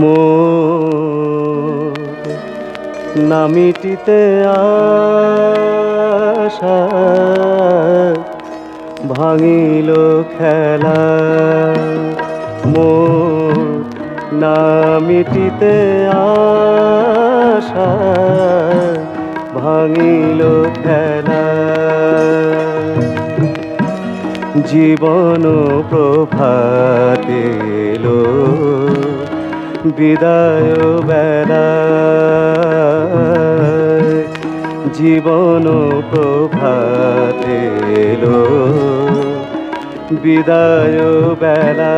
মোর নামিটিতে আশা ভাঙিল খেলা। মোর নামিটিতে আশা ভাঙিল খেলা। জীবন প্রভাতেলো বিদায় বেলা জীবন প্রভাতেলো বিদায় বেলা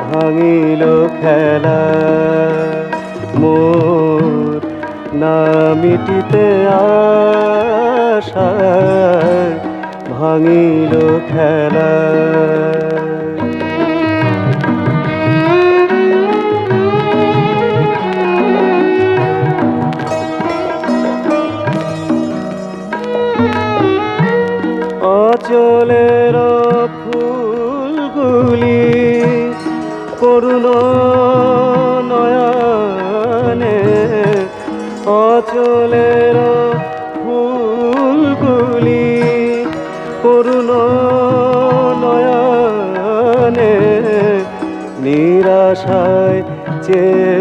ভাঙিল খেলা। মোর নামিটিতে আশা ভাঙিল খেলা। করুণ নয়নে অচলের ফুলগুলি করুণ নয়নে নিরাশায় চেয়ে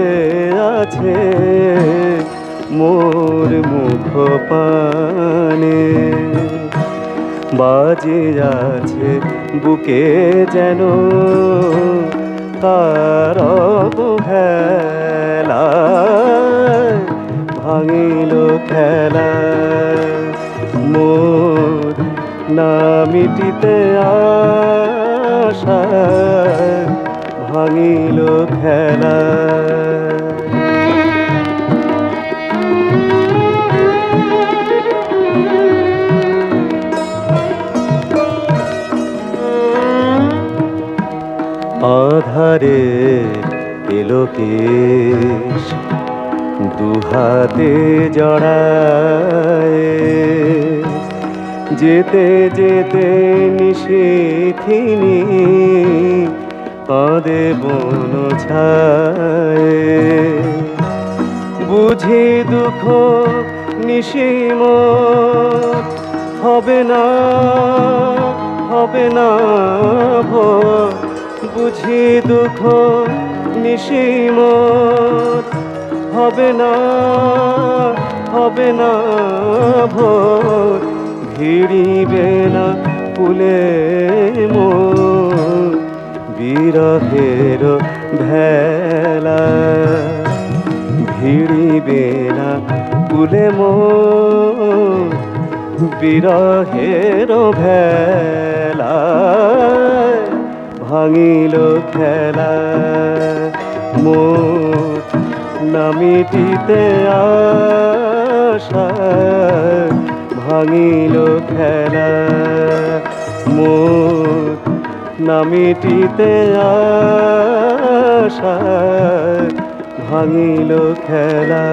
আছে মোর মুখ পানে। বাজে আছে বুকে যেন তার অবহেলা ভাঙিল খেলা। মোর নামিটিতে আশা ভাঙিল খেলা। আধারে এলোকেশ দুহাতে জড়ায়। যেতে যেতে নিশিথিনি কাঁদে বন ছায়। বুঝি দুঃখ নিশিম, হবে না হবে না ভোর। বুঝি দুঃখ নিশিম হবে না হবে না ভোর। ভিড়িবে না ফুলে মোর। বিরহের ভেলা। ভিড়িবে না কুলে মোর। বিরহের ভেলা। ভাঙিল খেলা। মোর নামিটিতে আশা ভাঙিল খেলা। মোর নামিটিতে আশা ভাঙিল খেলা।